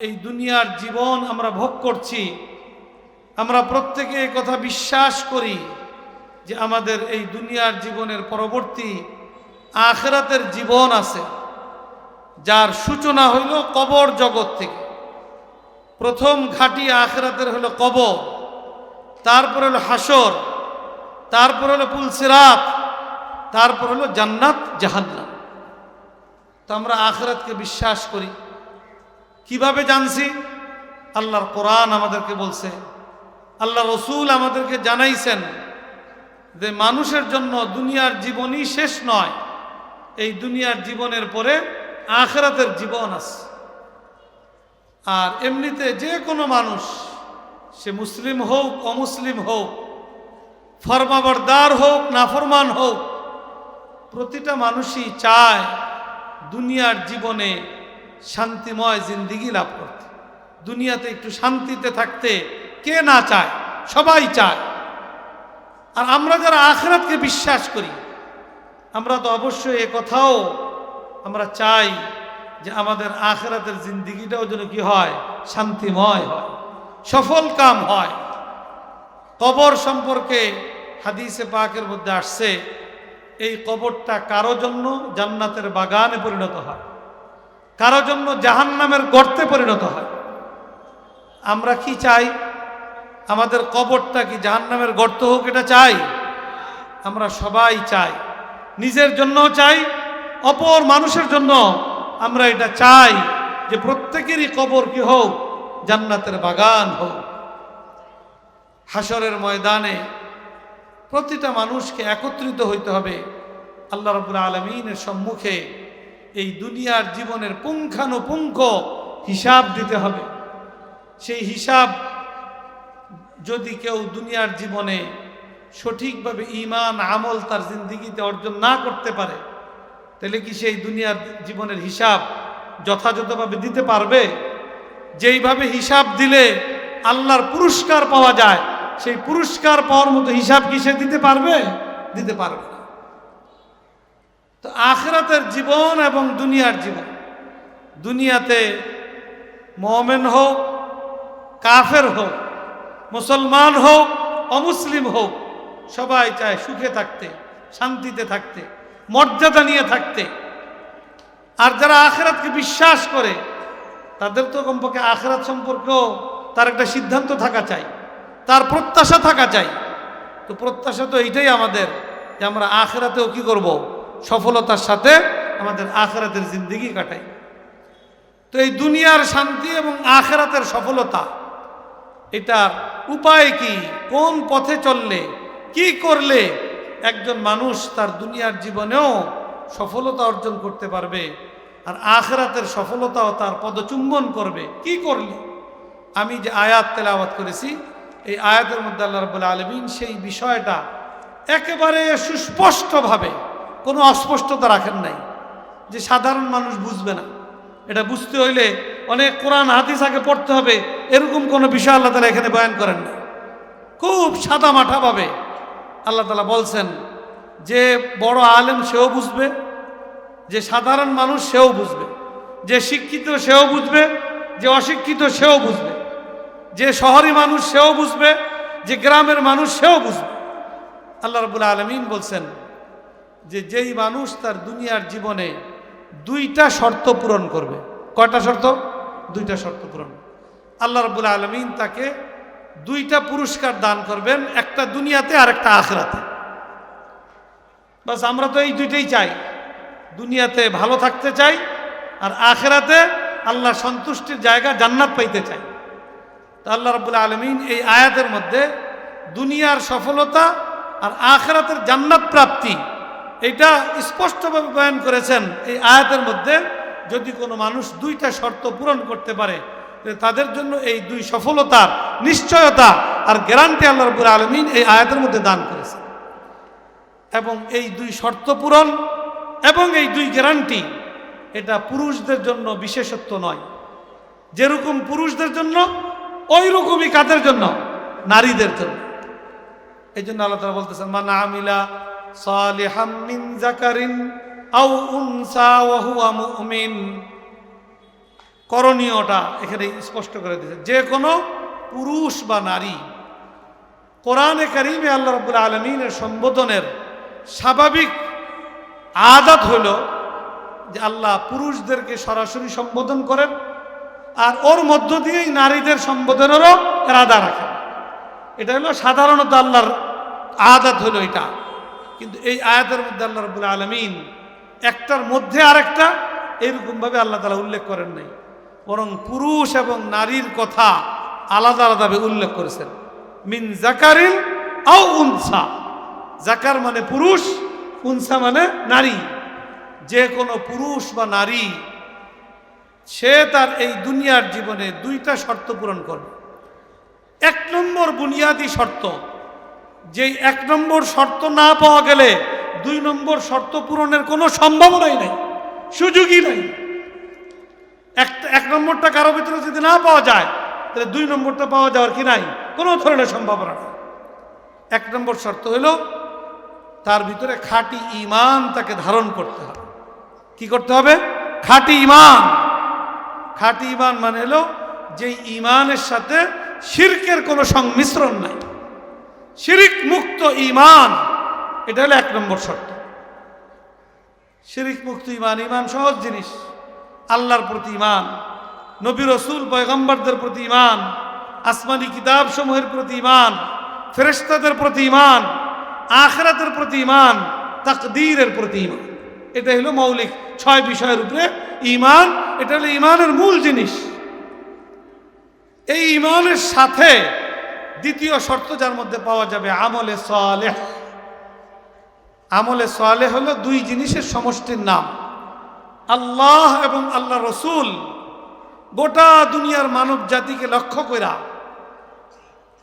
এই দুনিয়ার জীবন আমরা ভোগ করছি, আমরা প্রত্যেকে কথা বিশ্বাস করি যে আমাদের এই দুনিয়ার জীবনের পরবর্তী আখেরাতের জীবন আছে, যার সূচনা হইল কবর জগৎ থেকে। প্রথম ঘাটি আখেরাতের হলো কবর, তারপর হলো হাসর তারপর হলো পুলসিরাত, তারপর হলো জান্নাত, জাহান্নাম। তো আমরা আখেরাতকে বিশ্বাস করি। কীভাবে জানছি? আল্লাহর কোরআন আমাদেরকে বলছে। আল্লাহ রসুল আমাদেরকে জানাইছেন যে মানুষের জন্য দুনিয়ার জীবনই শেষ নয়। এই দুনিয়ার জীবনের পরে আখরাতের জীবন আছে। আর এমনিতে যে কোনো মানুষ, সে মুসলিম হোক, অমুসলিম হোক, ফরমাবরদার হোক, নাফরমান হোক, প্রতিটা মানুষই চায় দুনিয়ার জীবনে শান্তিময় জিন্দিগি লাভ করতে। দুনিয়াতে একটু শান্তিতে থাকতে কে না চায়? সবাই চায়। আর আমরা যারা আখরাতকে বিশ্বাস করি, আমরা তো অবশ্যই এ কথাও আমরা চাই যে আমাদের আখরাতের জিন্দিগিটাও যেন কি হয়? শান্তিময় হয়, সফল কাম হয়। কবর সম্পর্কে হাদিসে পাকের মধ্যে আসছে, এই কবরটা কারও জন্য জান্নাতের বাগানে পরিণত হয়। কারও জন্য জাহান্নামের গর্তে পরিণত হয়। আমরা কি চাই? আমাদের কবরটা কি জাহান্নামের গর্ত হোক এটা চাই? আমরা সবাই চাই। নিজের জন্যও চাই, অপর মানুষের জন্য আমরা এটা চাই যে প্রত্যেকেরই কবর কি হোক, জান্নাতের বাগান হোক। হাসরের ময়দানে প্রতিটা মানুষকে একত্রিত হইতে হবে আল্লাহ রবুল্লা আলমিনের সম্মুখে। এই দুনিয়ার জীবনের পুঙ্খানুপুঙ্খ হিসাব দিতে হবে। সেই হিসাব যদি কেউ দুনিয়ার জীবনে সঠিকভাবে ইমান আমল তার জিন্দিগিতে অর্জন না করতে পারে, তাহলে কি সেই দুনিয়ার জীবনের হিসাব যথাযথভাবে দিতে পারবে? যেইভাবে হিসাব দিলে আল্লাহর পুরস্কার পাওয়া যায়, সেই পুরস্কার পাওয়ার মতো হিসাব কি সে দিতে পারবে? দিতে পারবে না। তো আখরাতের জীবন এবং দুনিয়ার জীবন। দুনিয়াতে মোমেন হোক, কাফের হোক, মুসলমান হোক, অমুসলিম হোক, সবাই চায় সুখে থাকতে, শান্তিতে থাকতে, মর্যাদা নিয়ে থাকতে। আর যারা আখেরাতকে বিশ্বাস করে, তাদের তো কমপক্ষে আখেরাত সম্পর্কেও তার একটা সিদ্ধান্ত থাকা চাই, তার প্রত্যাশা থাকা চাই। তো প্রত্যাশা তো এইটাই আমাদের যে আমরা আখেরাতেও কি করব? সফলতার সাথে আমাদের আখেরাতের জিন্দিগি কাটাই। তো এই দুনিয়ার শান্তি এবং আখেরাতের সফলতা এটার উপায় কি? কোন পথে চললে, কি করলে একজন মানুষ তার দুনিয়ার জীবনেও সফলতা অর্জন করতে পারবে আর আখরাতের সফলতাও তার পদচুম্বন করবে? কি করলে? আমি যে আয়াত তেলাওয়াত করেছি, এই আয়াতের মধ্যে আল্লাহ রবুল্লা আলমিন সেই বিষয়টা একেবারে সুস্পষ্টভাবে কোনো অস্পষ্টতা রাখেন নাই। যে সাধারণ মানুষ বুঝবে না। এটা বুঝতে হইলে অনেক কোরআন, হাদিস আগে পড়তে হবে। এরকম কোনো বিষয় আল্লাহ তালা এখানে বয়ান করেন না খুব সাদা মাঠাভাবে আল্লাহ তালা বলছেন, যে বড় আলেম সেও বুঝবে, যে সাধারণ মানুষ সেও বুঝবে, যে শিক্ষিত সেও বুঝবে, যে অশিক্ষিত সেও বুঝবে, যে শহরি মানুষ সেও বুঝবে, যে গ্রামের মানুষ সেও বুঝবে। আল্লাহ রবুল্লা আলমিন বলছেন যে যেই মানুষ তার দুনিয়ার জীবনে দুইটা শর্ত পূরণ করবে। কয়টা শর্ত? দুইটা শর্ত পূরণ। আল্লাহ রবুল্লা আলমিন তাকে দুইটা পুরস্কার দান করবেন, একটা দুনিয়াতে আর একটা আখরাতে। বাস আমরা তো এই দুইটাই চাই। দুনিয়াতে ভালো থাকতে চাই আর আখেরাতে আল্লাহ সন্তুষ্টির জায়গা জান্নাত পাইতে চাই। তা আল্লাহ রবুল্লা আলমিন এই আয়াতের মধ্যে দুনিয়ার সফলতা আর আখেরাতের জান্নাত প্রাপ্তি এটা স্পষ্টভাবে বয়ান করেছেন এই আয়াতের মধ্যে, যদি কোনো মানুষ দুইটা শর্ত পূরণ করতে পারে তাদের জন্য এই দুই সফলতার নিশ্চয়তা আর গ্যারান্টি আল্লাহ রবুল আলমিন এই আয়াতের মধ্যে দান করেছে এবং এই দুই শর্ত পূরণ এবং এই দুই গ্যারান্টি, এটা পুরুষদের জন্য বিশেষত্ব নয়। যেরকম পুরুষদের জন্য ওই রকমই কাদের জন্য? নারীদের জন্য। এই জন্য আল্লাহ তালা বলতেছেন, মানা আমিলা সালিহাম জাকারিন আও উনসা ওয়া হুয়া মুমিন। করণীয়টা এখানে স্পষ্ট করে দিয়েছে। যে কোনো পুরুষ বা নারী কোরআনে কারিমে আল্লাহ রবুল আলমিনের সম্বোধনের স্বাভাবিক আদাত হল যে আল্লাহ পুরুষদেরকে সরাসরি সম্বোধন করেন আর ওর মধ্য দিয়েই নারীদের সম্বোধনেরও এরাদা রাখেন। এটা হলো সাধারণত আল্লাহর আদাত হলো এটা। কিন্তু এই আয়াতের মধ্যে আল্লাহ রবুল আলমিন একটার মধ্যে আরেকটা এরকমভাবে আল্লাহ তালা উল্লেখ করেন নাই। বরং পুরুষ এবং নারীর কথা আলাদা আলাদাভাবে উল্লেখ করেছেন। মিন জাকারিল আও উনসা। জাকার মানে পুরুষ, উনসা মানে নারী। যে কোনো পুরুষ বা নারী, সে তার এই দুনিয়ার জীবনে দুইটা শর্ত পূরণ করবে। এক নম্বর বুনিয়াদি শর্ত যেই এক নম্বর শর্ত না পাওয়া গেলে দুই নম্বর শর্ত পূরণের কোনো সম্ভাবনাই নাই, সুযোগই নাই। একটা এক নম্বরটা কারও ভিতরে যদি না পাওয়া যায়, তাহলে দুই নম্বরটা পাওয়া যাওয়ার কি নাই? কোনো ধরনের সম্ভাবনা নাই। এক নম্বর শর্ত হলো, তার ভিতরে খাঁটি ইমান তাকে ধারণ করতে হবে। কি করতে হবে? খাঁটি ইমান খাঁটি ইমান মানে হলো, যে ইমানের সাথে শিরকের কোনো সংমিশ্রণ নাই। শিরিক মুক্ত ইমান এটা হলো এক নম্বর শর্ত। শিরিক মুক্ত ইমান ইমান সহজ জিনিস। আল্লাহর প্রতি ইমান নবী রসুল, পয়গম্বরদের প্রতি ইমান আসমানি কিতাব সমূহের প্রতি ইমান ফেরেস্তাদের প্রতি ইমান আখরাতের প্রতি ইমান তাকদীরের প্রতি ইমান এটা হলো মৌলিক ছয় বিষয়ের উপরে ইমান এটা হলো ইমানের মূল জিনিস। এই ইমানের সাথে দ্বিতীয় শর্ত যার মধ্যে পাওয়া যাবে আমলে সালেহ। আমলে সালেহ হলো দুই জিনিসের সমষ্টির নাম। আল্লাহ এবং আল্লাহ রসুল গোটা দুনিয়ার মানব জাতিকে লক্ষ্য করা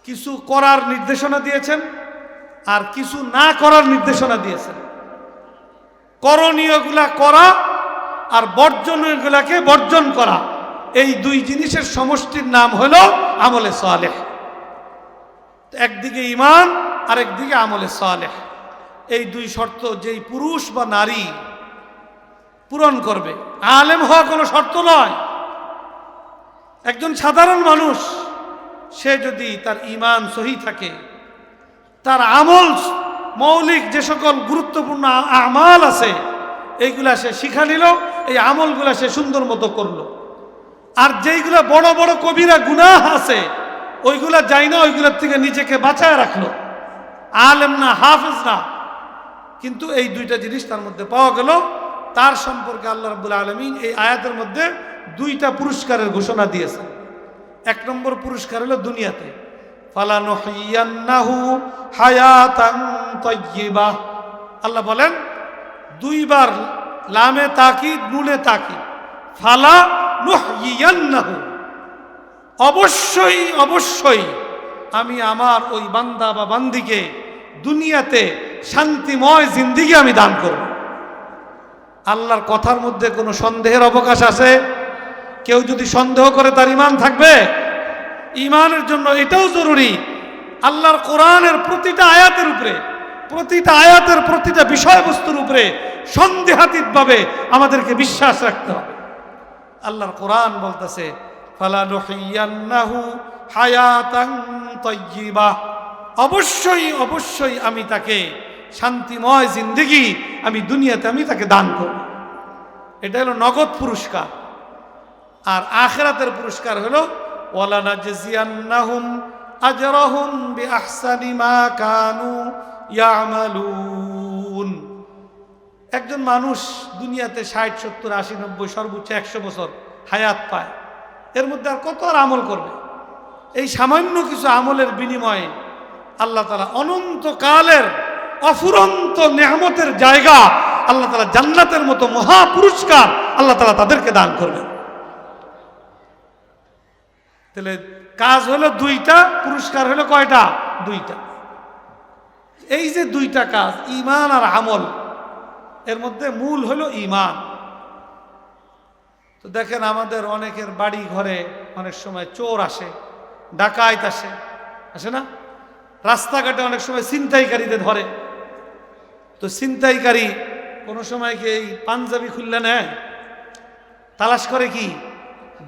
কিছু করার নির্দেশনা দিয়েছেন আর কিছু না করার নির্দেশনা দিয়েছেন। করণীয়গুলা করা আর বর্জনীয়গুলাকে বর্জন করা, এই দুই জিনিসের সমষ্টির নাম হলো আমলে সালেহ। একদিকে ইমান আর একদিকে আমলে সালেহ। এই দুই শর্ত যেই পুরুষ বা নারী পূরণ করবে। আলেম হওয়া কোনো শর্ত নয়। একজন সাধারণ মানুষ, সে যদি তার ইমান সহি থাকে, তার আমল, মৌলিক যে সকল গুরুত্বপূর্ণ আমাল আছে, এইগুলা সে শিখা নিল, এই আমলগুলা সে সুন্দর মতো করল। আর যেইগুলা বড় বড় কবিরা গুনাহ আছে ওইগুলা যাই না, ওইগুলোর থেকে নিজেকে বাঁচায় রাখল। আলেম না, হাফেজ না। কিন্তু এই দুইটা জিনিস তার মধ্যে পাওয়া গেল। তার সম্পর্কে আল্লাহ রাব্বুল আলমিন এই আয়াতের মধ্যে দুইটা পুরস্কারের ঘোষণা দিয়েছে এক নম্বর পুরস্কার হলো দুনিয়াতে। আল্লাহ বলেন, দুইবার লামে তাকি নুনে তাকি ফালা নুহিয়ান্নাহু। অবশ্যই অবশ্যই আমি আমার ওই বান্দা বা বান্দিকে দুনিয়াতে শান্তিময় জিন্দিগি আমি দান করব। আল্লাহর কথার মধ্যে কোনো সন্দেহের অবকাশ আছে? কেউ যদি সন্দেহ করে তার ইমান থাকবে? ইমানের জন্য এটাও জরুরি। আল্লাহর কোরআনের প্রতিটা আয়াতের উপরে, প্রতিটা আয়াতের প্রতিটা বিষয়বস্তুর উপরে সন্দেহাতীতভাবে আমাদেরকে বিশ্বাস রাখতে হবে। আল্লাহর কোরআন বলতেছে তাইয়্যিবা। অবশ্যই অবশ্যই আমি তাকে শান্তিময় জিন্দেগি আমি দুনিয়াতে আমি তাকে দান করব। এটা হলো নগদ পুরস্কার। আর আখেরাতের পুরস্কার হলো কানু ইয়ামালুন। একজন মানুষ দুনিয়াতে ষাট, সত্তর, আশি, নব্বই, সর্বোচ্চ একশো বছর হায়াত পায়। এর মধ্যে আর কত আর আমল করবে? এই সামান্য কিছু আমলের বিনিময়ে আল্লাহ তালা অনন্তকালের অফুরন্ত নেহামতের জায়গা আল্লাহ তালা জান্নাতের মতো মহা পুরস্কার আল্লাহ তালা তাদেরকে দান করবেন। তাহলে কাজ হলো দুইটা, পুরস্কার হলো কয়টা? দুইটা। এই যে দুইটা কাজ ইমান আর আমল, এর মধ্যে মূল হলো ইমান তো দেখেন আমাদের অনেকের বাড়ি ঘরে অনেক সময় চোর আসে ডাকাইত আসে আসে না? রাস্তাঘাটে অনেক সময় ছিনতাইকারীদের ধরে। তো ছিনতাইকারী কোনো সময় কি এই পাঞ্জাবি খুললে নেয়? তালাশ করে কি?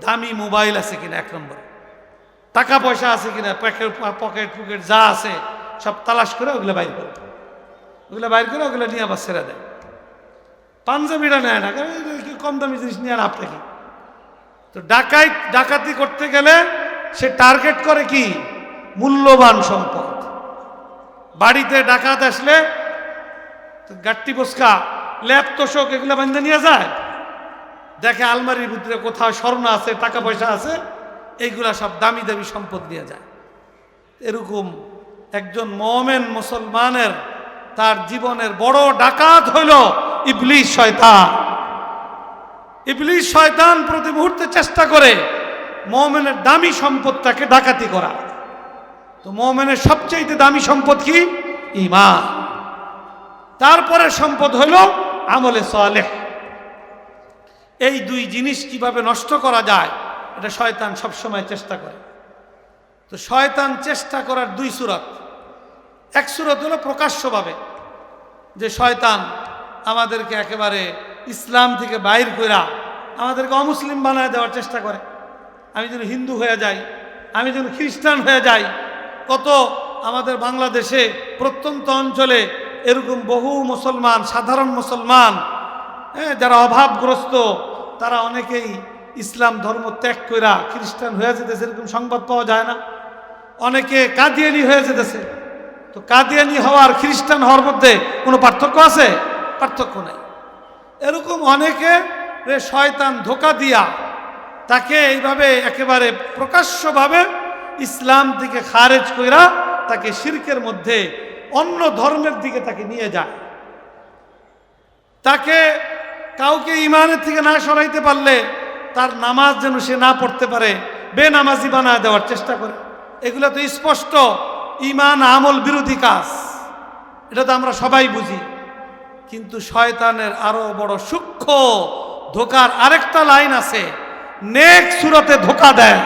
দামি মোবাইল আছে কিনা এক নম্বর? টাকা পয়সা আছে কিনা? প্যাকেট, পকেট ফুকেট যা আছে, সব তালাশ করে ওগুলো বাইর করে ওগুলো বাইর করে ওগুলো নিয়ে আবার ছেড়ে দেয়। পাঞ্জাবিটা নেয় না। কম দামি জিনিস নিয়ে আর কি? তো ডাকাই ডাকাতি করতে গেলে সে টার্গেট করে কি? মূল্যবান সম্পদ। বাড়িতে ডাকাত আসলে তো গাট্টি বসকা, ল্যাপ তোষক এগুলো বান্ধে নিয়ে যায়। দেখে আলমারির ভিতরে কোথাও স্বর্ণ আছে, টাকা পয়সা আছে এইগুলা সব দামি দামি সম্পদ নিয়ে যায়। এরকম একজন মমেন মুসলমানের তার জীবনের বড় ডাকাত হইল ইবলিশ শয়তান। ইবলিশ শয়তান প্রতি মুহূর্তে চেষ্টা করে মোমেনের দামি সম্পদটাকে ডাকাতি করা। তো মোমেনের সবচেয়ে দামি সম্পদ কি? ইমা তারপরে সম্পদ হইল আমলে সালেহ। এই দুই জিনিস কীভাবে নষ্ট করা যায়, এটা শয়তান সবসময় চেষ্টা করে। তো শয়তান চেষ্টা করার দুই সুরত। এক সুরত হলো প্রকাশ্যভাবে, যে শয়তান আমাদেরকে একেবারে ইসলাম থেকে বাইর কইরা আমাদেরকে অমুসলিম বানায় দেওয়ার চেষ্টা করে। আমি যেন হিন্দু হয়ে যাই, আমি যেন খ্রিস্টান হয়ে যাই, কত আমাদের বাংলাদেশে প্রত্যন্ত অঞ্চলে এরকম বহু মুসলমান, সাধারণ মুসলমান হ্যাঁ যারা অভাবগ্রস্ত, তারা অনেকেই ইসলাম ধর্ম ত্যাগ কইরা খ্রিস্টান হয়ে যেতেছে এরকম সংবাদ পাওয়া যায় না। অনেকে কাদিয়ানি হয়ে যেতেছে। তো কাদিয়ানি হওয়ার খ্রিস্টান হওয়ার মধ্যে কোনো পার্থক্য আছে? পার্থক্য নাই। এরকম অনেকে রে শয়তান ধোকা দিয়া তাকে এইভাবে একেবারে প্রকাশ্যভাবে ইসলাম থেকে খারেজ কইরা তাকে শিরকের মধ্যে অন্য ধর্মের দিকে তাকে নিয়ে যায়। তাকে কাউকে ইমানের থেকে না সরাইতে পারলে তার নামাজ যেন সে না পড়তে পারে, বেনামাজি বানায় দেওয়ার চেষ্টা করে। এগুলো তো স্পষ্ট ইমান আমল বিরোধী কাজ। এটা তো আমরা সবাই বুঝি। কিন্তু শয়তানের আরও বড় সূক্ষ্ম ধোকার আরেকটা লাইন আছে, নেক সুরতে ধোকা দেয়।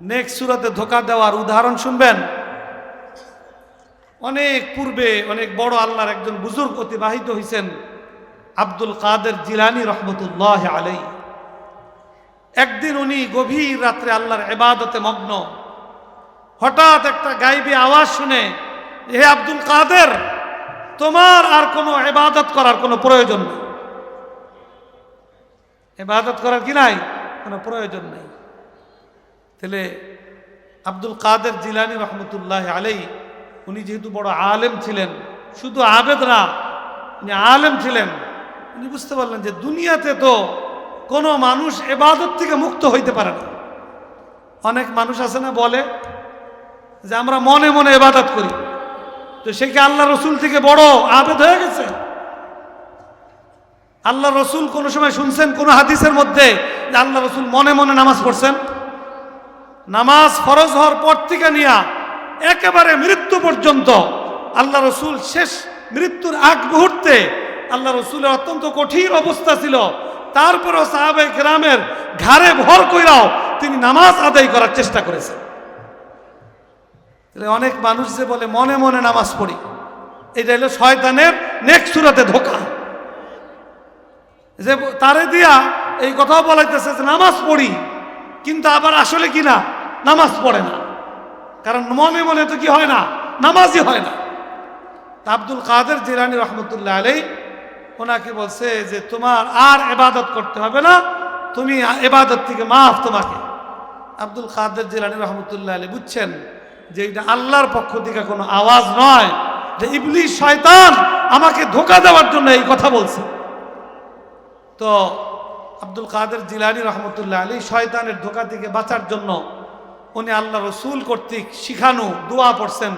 নেক সুরতে ধোকা দেওয়ার উদাহরণ শুনবেন? অনেক পূর্বে অনেক বড় আল্লাহর একজন বুজুর্গ অতিবাহিত হয়েছেন আব্দুল কাদের জিলানি রহমতুল্লাহ আলাই একদিন উনি গভীর রাত্রে আল্লাহর এবাদতে মগ্ন। হঠাৎ একটা গাইবি আওয়াজ শুনে হে আব্দুল কাদের তোমার আর কোনো এবাদত করার কোনো প্রয়োজন নেই। এবাদত করার কি নাই? কোনো প্রয়োজন নেই। তাহলে আব্দুল কাদের জিলানি রহমতুল্লাহ আলাই উনি যেহেতু বড় আলেম ছিলেন, শুধু আবেদ না, উনি আলেম ছিলেন, উনি বুঝতে পারলেন যে দুনিয়াতে তো কোনো মানুষ এবাদত থেকে মুক্ত হইতে পারে না। অনেক মানুষ আছে না বলে যে আমরা মনে মনে এবাদত করি। তো সে কি আল্লাহ রসুল থেকে বড় আবেদ হয়ে গেছে? আল্লাহ রসুল কোনো সময় শুনছেন কোন হাদিসের মধ্যে যে আল্লাহ রসুল মনে মনে নামাজ পড়ছেন? নামাজ ফরজ হওয়ার পর থেকে নিয়া একেবারে মৃত্যু পর্যন্ত আল্লাহ রসুল শেষ মৃত্যুর আগ মুহূর্তে আল্লাহ রসুলের অত্যন্ত কঠিন অবস্থা ছিল। তারপরও সাহাবে গ্রামের ঘাড়ে ভর কইরাও তিনি নামাজ আদায় করার চেষ্টা করেছেন। অনেক মানুষ যে বলে, মনে মনে নামাজ পড়ি। এটা হলো শয়তানের নেক্সট সুরাতে ধোকা। যে তারে দিয়া এই কথাও বলাইতেছে যে, নামাজ পড়ি, কিন্তু আবার আসলে কি না? নামাজ পড়ে না। কারণ মনে মনে তো কি হয় না? নামাজই হয় না। তা আব্দুল কাদের জিরানি রহমতুল্লাহ আলাই ওনাকে বলছে যে, তোমার আর এবাদত করতে হবে না, তুমি এবাদত থেকে মাফ তোমাকে। আব্দুল কাদের জিলানি রহমতুল্লাহ আলী বুঝছেন যে এটা আল্লাহর পক্ষ থেকে কোনো আওয়াজ নয়, যে ইবলিশ শয়তান আমাকে ধোকা দেওয়ার জন্য এই কথা বলছে। তো আব্দুল কাদের জিলানি রহমতুল্লাহ আলী শয়তানের ধোকা থেকে বাঁচার জন্য উনি আল্লাহ রসুল কর্তৃক শিখানো দোয়া পড়ছেন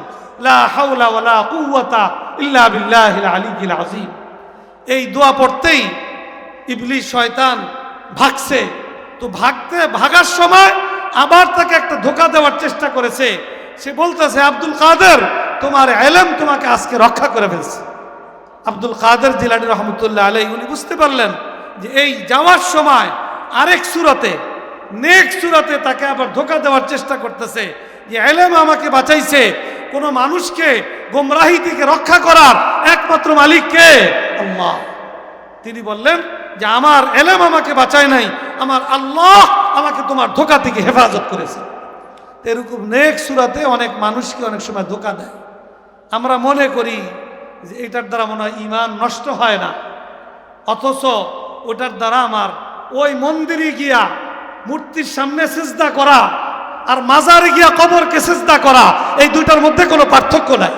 এই দোয়া পড়তেই ইবলিশ শয়তান ভাগছে। তো ভাগতে, ভাগার সময় আবার তাকে একটা ধোকা দেওয়ার চেষ্টা করেছে। সে বলতেছে, আব্দুল কাদের, তোমার এলেম তোমাকে আজকে রক্ষা করে ফেলছে। আব্দুল কাদের জিলানি রহমতুল্লাহ আলাই উনি বুঝতে পারলেন যে এই যাওয়ার সময় আরেক সুরতে, নেক সুরাতে তাকে আবার ধোকা দেওয়ার চেষ্টা করতেছে যে, এলেম আমাকে বাঁচাইছে। কোন মানুষকে গোমরাহি থেকে রক্ষা করার একমাত্র মালিক কে? আল্লাহ। তিনি বললেন যে, আমার এলেম আমাকে বাঁচায় নাই। আমার আল্লাহ আমাকে তোমার ধোকা থেকে হেফাজত করেছে। এরকম নেক সুরাতে অনেক মানুষকে অনেক সময় ধোকা দেয়। আমরা মনে করি যে এটার দ্বারা মনে হয় ইমান নষ্ট হয় না। অথচ ওটার দ্বারা আমার ওই মন্দিরে গিয়া মূর্তির সামনে সেজদা করা আর মাজারে গিয়া কবরকে সেজদা করা, এই দুইটার মধ্যে কোনো পার্থক্য নাই।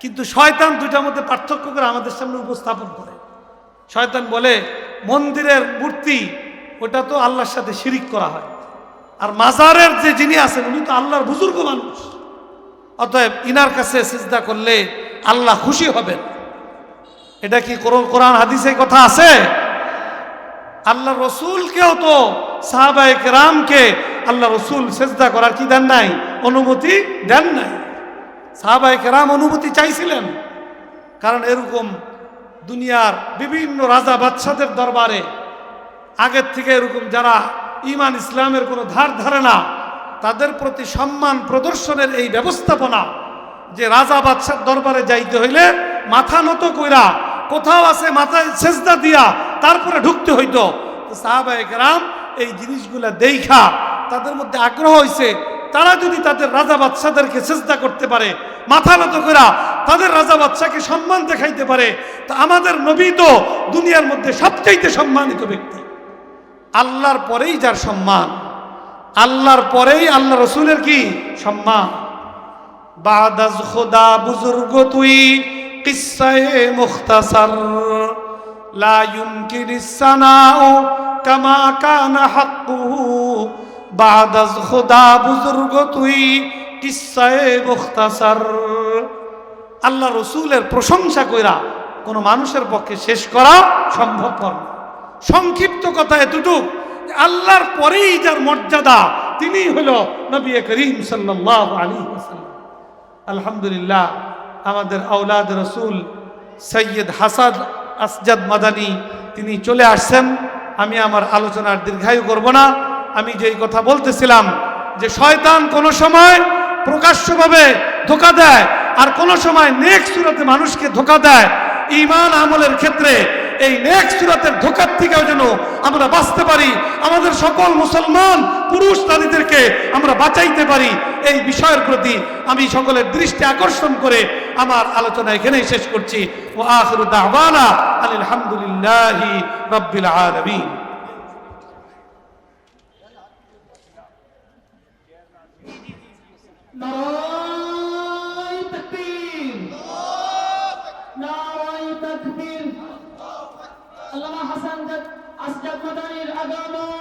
কিন্তু শয়তান দুইটার মধ্যে পার্থক্য করে আমাদের সামনে উপস্থাপন করে। শয়তান বলে, মন্দিরের মূর্তি, ওটা তো আল্লাহর সাথে শিরিক করা হয়। আর মাজারের যে যিনি আছেন, উনি তো আল্লাহর বুজুর্গ মানুষ। অতএব ইনার কাছে সিজদা করলে আল্লাহ খুশি হবেন। এটা কি কোর- কোরআন হাদিসে কথা আছে? আল্লাহ রসুলকেও তো সাহাবায়ে রামকে আল্লাহ রসুল সেজদা করার কি দেন নাই? অনুমতি দেন নাই। সাহাবায়ে কেরাম অনুমতি চাইছিলেন। কারণ এরকম দুনিয়ার বিভিন্ন রাজা বাদশাদের দরবারে আগের থেকে এরকম যারা ইমান ইসলামের কোনো ধার ধারে না। তাদের প্রতি সম্মান প্রদর্শনের এই ব্যবস্থাপনা, যে রাজা বাদশার দরবারে যাইতে হইলে মাথা নত কইরা কোথাও আছে মাথায় সেজদা দিয়া তারপরে ঢুকতে হইতো। তো সাহাবায়ে কেরাম এই জিনিসগুলা দেইখা, তাদের মধ্যে আগ্রহ হইছে, তারা যদি তাদের রাজা বাদশাদেরকে চেষ্টা করতে পারে, মাথা নত করা তাদের রাজা বাদশাকে সম্মান দেখাইতে পারে, তা আমাদের নবী তো দুনিয়ার মধ্যে সবচাইতে সম্মানিত ব্যক্তি। আল্লাহর পরেই যার সম্মান। আল্লাহর পরেই আল্লাহ রসুলের কি? সম্মান। বাদাজ খোদা বুজুর্গ তুই কিসায়ে মুখতাসার। লা ইউমকিন সানাউ কামা কানা হাক্কুহু। বাদাজ খোদা বুজুর্গ তুই কিসায়ে মুখতাসার। আল্লাহ রসুলের প্রশংসা কইরা কোনো মানুষের পক্ষে শেষ করা সম্ভবপর না। সংক্ষিপ্ত কথা এতটুক আল্লাহর পরেই যার মর্যাদা, তিনি হল নবী করিম সাল্লাহ আলী আলহামদুলিল্লাহ, আমাদের আউলাদ রসুল সৈয়দ হাসাদ আসজাদ মাদানি, তিনি চলে আসছেন। আমি আমার আলোচনার দীর্ঘায়ু করব না। আমি যেই কথা বলতেছিলাম, যে শয়তান কোনো সময় প্রকাশ্যভাবে ধোকা দেয়, আর কোনো সময় নেক্সট সুরতে মানুষকে ধোকা দেয় ইমান আমলের ক্ষেত্রে এই নেক সুরাতের ধোকার থেকেও যেন আমরা বাঁচতে পারি, আমাদের সকল মুসলমান পুরুষ নারীদেরকে আমরা বাঁচাইতে পারি, এই বিষয়ের প্রতি আমি সকলের দৃষ্টি আকর্ষণ করে আমার আলোচনা এখানেই শেষ করছি। ও আখরু দাওয়ানা আলহামদুলিল্লাহি রাব্বিল আলামিন। নারায় হাসান আগমন